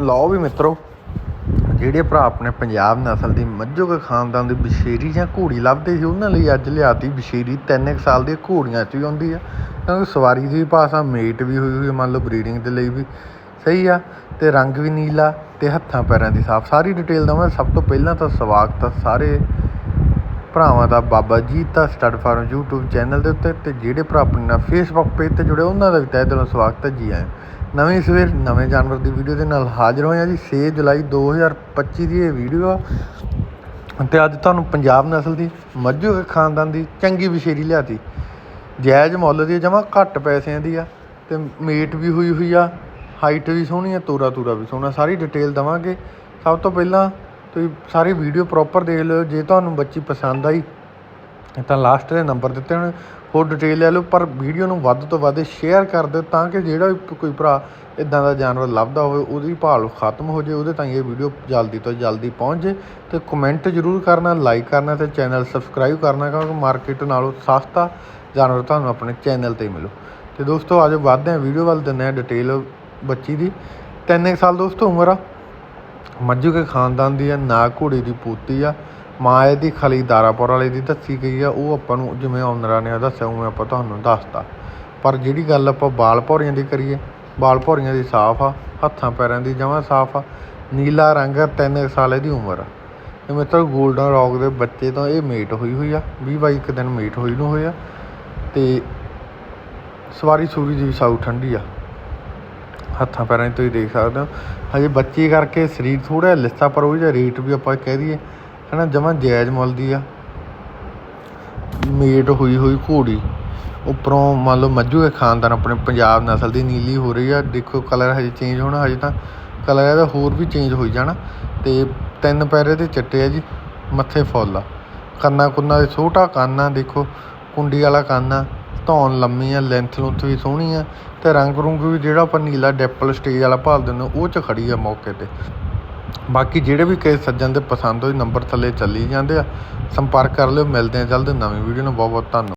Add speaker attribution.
Speaker 1: ਲਓ ਵੀ ਮਿੱਤਰੋ, ਜਿਹੜੇ ਭਰਾ ਆਪਣੇ ਪੰਜਾਬ ਨਸਲ ਦੀ ਮੱਝੋਂ ਖਾਨਦਾਨ ਦੀ ਬਸ਼ੇਰੀ ਜਾਂ ਘੋੜੀ ਲੱਭਦੇ ਸੀ, ਉਹਨਾਂ ਲਈ ਅੱਜ ਲਿਆਤੀ ਬਸ਼ੇਰੀ ਤਿੰਨ ਕੁ ਸਾਲ ਦੀ ਘੋੜੀਆਂ 'ਚ ਵੀ ਆਉਂਦੀ ਆ। ਕਿਉਂਕਿ ਸਵਾਰੀ ਦੀ ਵੀ ਭਾਸ਼ਾ, ਮੇਟ ਵੀ ਹੋਈ ਹੋਈ ਮੰਨ ਲਓ ਬਰੀਡਿੰਗ ਦੇ ਲਈ ਵੀ ਸਹੀ ਆ, ਤੇ ਰੰਗ ਵੀ ਨੀਲਾ ਤੇ ਹੱਥਾਂ ਪੈਰਾਂ ਦੀ ਸਾਫ਼। ਸਾਰੀ ਡਿਟੇਲ ਦਵਾਂ ਸਭ ਤੋਂ ਪਹਿਲਾਂ ਤਾਂ ਸਵਾਗਤ ਆ ਸਾਰੇ ਭਰਾਵਾਂ ਦਾ ਬਾਬਾ ਜੀ ਦਾ ਸਟੱਡ ਫਾਰਮ YouTube ਚੈਨਲ ਦੇ ਉੱਤੇ, ਤੇ ਜਿਹੜੇ ਭਰਾ ਆਪਣੇ ਨਾਲ Facebook ਪੇਜ ਤੇ ਜੁੜੇ, ਉਹਨਾਂ ਦਾ ਵੀ ਤਹਿ ਦਿਲੋਂ ਸਵਾਗਤ ਹੈ ਜੀ ਆਇਆਂ ਨਵੇਂ ਸਵੇਰ, ਨਵੇਂ ਜਾਨਵਰ ਦੀ ਵੀਡੀਓ ਦੇ ਨਾਲ ਹਾਜ਼ਰ ਹੋਇਆ ਜੀ 6 ਜੁਲਾਈ 2025 ਦੀ ਇਹ ਵੀਡੀਓ ਆ। ਤੇ ਅੱਜ ਤੁਹਾਨੂੰ ਪੰਜਾਬ ਨਸਲ ਦੀ, ਮੱਝੂ ਖਾਨਦਾਨ ਦੀ ਚੰਗੀ ਵਿਸ਼ੇਰੀ ਲਿਆਤੀ। ਜਾਇਜ਼ ਮੁੱਲ ਦੀ ਜਮਾ ਘੱਟ ਪੈਸਿਆਂ ਦੀ ਆ। ਤੇ ਮੀਟ ਵੀ ਹੋਈ ਹੋਈ ਆ ਹਾਈਟ ਵੀ ਸੋਹਣੀ ਆ, ਤੋਰਾ ਤੂਰਾ ਵੀ ਸੋਹਣਾ। ਸਾਰੀ ਡਿਟੇਲ ਦਵਾਂਗੇ। ਸਭ ਤੋਂ ਪਹਿਲਾਂ ਤੁਸੀਂ ਸਾਰੀ ਵੀਡੀਓ ਪ੍ਰੋਪਰ ਦੇਖ ਲਿਓ। ਜੇ ਤੁਹਾਨੂੰ ਬੱਚੀ ਪਸੰਦ ਆਈ, ਤਾਂ ਲਾਸਟ ਦੇ ਨੰਬਰ ਦਿੱਤੇ ਹੋਣੇ। ਹੋਰ ਡਿਟੇਲ ਲੈ ਲਓ, ਪਰ ਵੀਡੀਓ ਨੂੰ ਵੱਧ ਤੋਂ ਵੱਧ ਸ਼ੇਅਰ ਕਰ ਦਿਓ ਤਾਂ ਕਿ ਜਿਹੜਾ ਵੀ ਕੋਈ ਭਰਾ ਇਦਾਂ ਦਾ ਜਾਨਵਰ ਲੱਭਦਾ ਹੋਵੇ, ਉਹਦੀ ਭਾਲ ਖਤਮ ਹੋ ਜੇ ਉਹਦੇ ਤਾਈਂ ਇਹ ਵੀਡੀਓ ਜਲਦੀ ਤੋਂ ਜਲਦੀ ਪਹੁੰਚ ਜੇ ਤੇ ਕਮੈਂਟ ਜ਼ਰੂਰ ਕਰਨਾ ਲਾਈਕ ਕਰਨਾ ਤੇ ਚੈਨਲ ਸਬਸਕ੍ਰਾਈਬ ਕਰਨਾ, ਕਿਉਂਕਿ ਮਾਰਕੀਟ ਨਾਲੋਂ ਸਸਤਾ ਜਾਨਵਰ ਤੁਹਾਨੂੰ ਆਪਣੇ ਚੈਨਲ ਤੇ ਹੀ ਮਿਲੂ। ਤੇ ਦੋਸਤੋ ਆਜੋ ਵੱਧਦੇ ਹਾਂ ਵੀਡੀਓ ਵੱਲ, ਦਿੰਦੇ ਹਾਂ ਡਿਟੇਲ ਬੱਚੀ ਦੀ। ਤਿੰਨ ਕੁ ਸਾਲ ਦੋਸਤੋ ਉਮਰ ਆ। ਮੱਝੂ ਕੇ ਖਾਨਦਾਨ ਦੀ ਆ, ਨਾ ਘੋੜੀ ਦੀ ਪੂਤੀ ਆ। ਮਾਂ ਇਹਦੀ ਖਲੀ ਦਾਰਾਪੁਰ ਵਾਲੇ ਦੀ ਦੱਸੀ ਗਈ ਆ, ਉਹ ਆਪਾਂ ਨੂੰ ਜਿਵੇਂ ਓਨਰਾਂ ਨੇ ਦੱਸਿਆ, ਉਵੇਂ ਆਪਾਂ ਤੁਹਾਨੂੰ ਦੱਸਤਾ। ਪਰ ਜਿਹੜੀ ਗੱਲ ਆਪਾਂ ਬਾਲ ਭੌਰੀਆਂ ਦੀ ਕਰੀਏ, ਬਾਲ ਭੌਰੀਆਂ ਦੀ ਸਾਫ਼ ਆ, ਹੱਥਾਂ ਪੈਰਾਂ ਦੀ ਜਮਾਂ ਸਾਫ਼ ਆ, ਨੀਲਾ ਰੰਗ ਆ ਤਿੰਨ ਸਾਲ ਇਹਦੀ ਉਮਰ ਆ। ਤੇ ਮਿੱਤਰ 골ਡਨ ਰੌਕ ਦੇ ਬੱਚੇ ਤੋਂ ਇਹ ਮੇਟ ਹੋਈ ਹੋਈ ਆ 20 ਬਾਈ ਇੱਕ ਦਿਨ ਮੇਟ ਹੋਈ ਨੂੰ ਹੋਇਆ। ਤੇ ਸਵਾਰੀ ਸੂਰੀ ਦੀ ਵੀ ਸਾਊ ਠੰਡੀ ਆ। ਹੱਥਾਂ ਪੈਰਾਂ 'ਚ ਤੁਸੀਂ ਦੇਖ ਸਕਦੇ ਹੋ। ਹਜੇ ਬੱਚੇ ਕਰਕੇ ਸਰੀਰ ਥੋੜਾ ਲਿੱਸਾ ਪਰ ਉਹ ਜਿਹਾ ਰੇਟ ਵੀ ਆਪਾਂ ਕਹਿ ਦਈਏ ਹਨਾ ਜਮਾਂ ਜਾਇਜ਼ ਮੁੱਲ ਦੀ ਆ। ਮੇਟ ਹੋਈ ਹੋਈ ਘੋੜੀ। ਉੱਪਰੋਂ ਮੰਨ ਲਓ ਮੱਝੂ ਦੇ ਖਾਨਦਾਨ ਆਪਣੇ ਪੰਜਾਬ ਨਸਲ ਦੀ ਨੀਲੀ ਹੋ ਰਹੀ ਆ। ਦੇਖੋ ਕਲਰ ਹਜੇ ਚੇਂਜ ਹੋਣਾ, ਹਜੇ ਤਾਂ ਕਲਰ ਇਹਦਾ ਹੋਰ ਵੀ ਚੇਂਜ ਹੋਈ ਜਾਣਾ। ਤੇ ਤਿੰਨ ਪੈਰੇ ਤੇ ਚਿੱਟੇ ਆ ਜੀ, ਮੱਥੇ ਫੁੱਲ ਆ। ਕੰਨਾਂ ਕੁੰਨਾਂ ਦੇ ਛੋਟਾ ਕੰਨ ਆ, ਦੇਖੋ ਕੁੰਡੀ ਵਾਲਾ ਕੰਨ ਆ। ਧੌਣ ਲੰਮੀ ਆ ਲੈਂਥ ਲੁੰਥ ਵੀ ਸੋਹਣੀ ਆ। ਤੇ ਰੰਗ ਰੁੰਗ ਵੀ ਜਿਹੜਾ ਆਪਾਂ ਨੀਲਾ ਡੈਪਲ ਸਟੇਜ ਵਾਲਾ ਭਾਲਦੇ ਨੇ ਉਹ ਚ ਖੜੀ ਆ ਮੌਕੇ ਤੇ। ਬਾਕੀ ਜਿਹੜੇ ਵੀ ਕਿਸੇ ਸੱਜਣ ਦੇ ਪਸੰਦ ਹੋਏ, ਨੰਬਰ ਥੱਲੇ ਚੱਲੀ ਜਾਂਦੇ ਆ। ਸੰਪਰਕ ਕਰ ਲਿਓ, ਮਿਲਦੇ ਆ ਜਲਦ। ਨਵੀਂ ਵੀਡੀਓ ਨਾਲ ਬਹੁਤ ਬਹੁਤ ਧੰਨਵਾਦ।